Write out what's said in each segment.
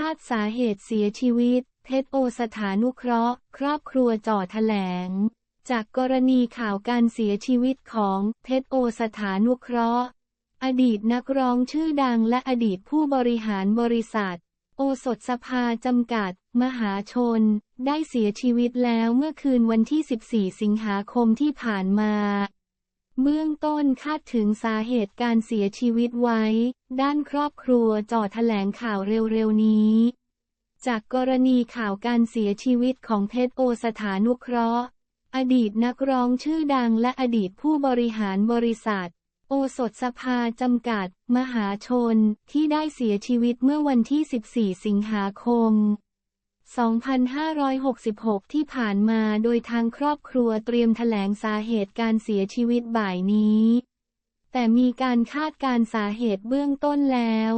คาดสาเหตุเสียชีวิต เพชรโอสถานุเคราะห์ ครอบครัวจ่อแถลง จากกรณีข่าวการเสียชีวิตของเพชรโอสถานุเคราะห์ อดีตนักร้องชื่อดังและอดีตผู้บริหารบริษัท โอสถสภาจำกัด มหาชน ได้เสียชีวิตแล้วเมื่อคืนวันที่ 14 สิงหาคมที่ผ่านมา เบื้องต้นคาดถึงสาเหตุการเสียชีวิตไว้ ด้านครอบครัวจ่อแถลงข่าวเร็วๆนี้ จากกรณีข่าวการเสียชีวิตของเพชรโอสถานุเคราะห์ อดีตนักร้องชื่อดังและอดีตผู้บริหารบริษัท โอสถสภาจำกัด มหาชนที่ได้เสียชีวิตเมื่อวันที่ 14 สิงหาคม 2566 ที่ผ่านมาโดยทางครอบครัวเตรียมแถลงสาเหตุการเสียชีวิตบ่ายนี้ แต่มีการคาดการสาเหตุเบื้องต้นแล้ว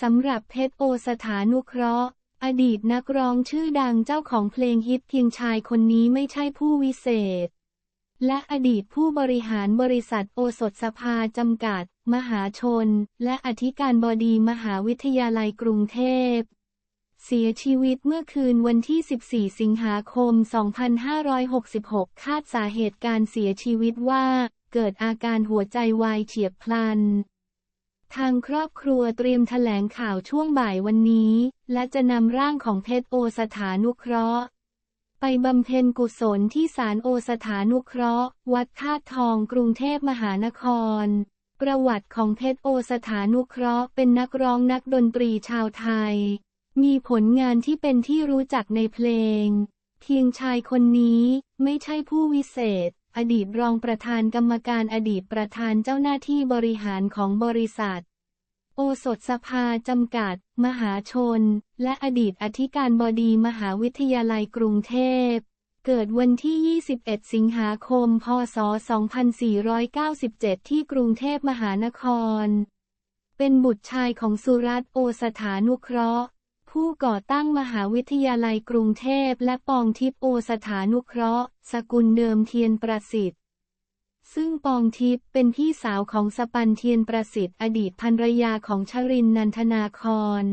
สำหรับเพชรโอสถานุเคราะห์ อดีตนักร้องชื่อดังเจ้าของเพลงฮิตเพียงชายคนนี้ไม่ใช่ผู้วิเศษ และอดีตผู้บริหารบริษัทโอสถสภาจำกัด มหาชน และอธิการบดีมหาวิทยาลัยกรุงเทพ เสียชีวิตเมื่อคืนวันที่ 14 สิงหาคม 2566 คาดสาเหตุการเสียชีวิตว่า เกิดอาการหัวใจวายเฉียบพลัน ทางครอบครัวเตรียมแถลงข่าวช่วงบ่ายวันนี้ และจะนำร่างของเพชรโอสถานุเคราะห์ไปบำเพ็ญกุศลที่ศาลโอสถานุเคราะห์ วัดธาตุทองกรุงเทพมหานคร ประวัติของเพชรโอสถานุเคราะห์เป็นนักร้องนักดนตรีชาวไทย มีผลงานที่เป็นที่รู้จักในเพลง เพียงชายคนนี้ไม่ใช่ผู้วิเศษ อดีตรองประธานกรรมการอดีตประธานเจ้าหน้าที่บริหารของบริษัท โอสถสภาจำกัด มหาชน และอดีตอธิการบดีมหาวิทยาลัยกรุงเทพเกิดวันที่ 21 สิงหาคม พศ 2497 ที่กรุงเทพมหานคร เป็นบุตรชายของสุรัตโอสถานุเคราะห์ ผู้ก่อตั้งมหาวิทยาลัยกรุงเทพและปองทิพย์โอสถานุเคราะห์ สกุลเดิมเทียนประสิทธิ์ ซึ่งปองทิพย์เป็นพี่สาวของสปันเทียนประสิทธิ์อดีตภรรยาของชรินนันทนาคร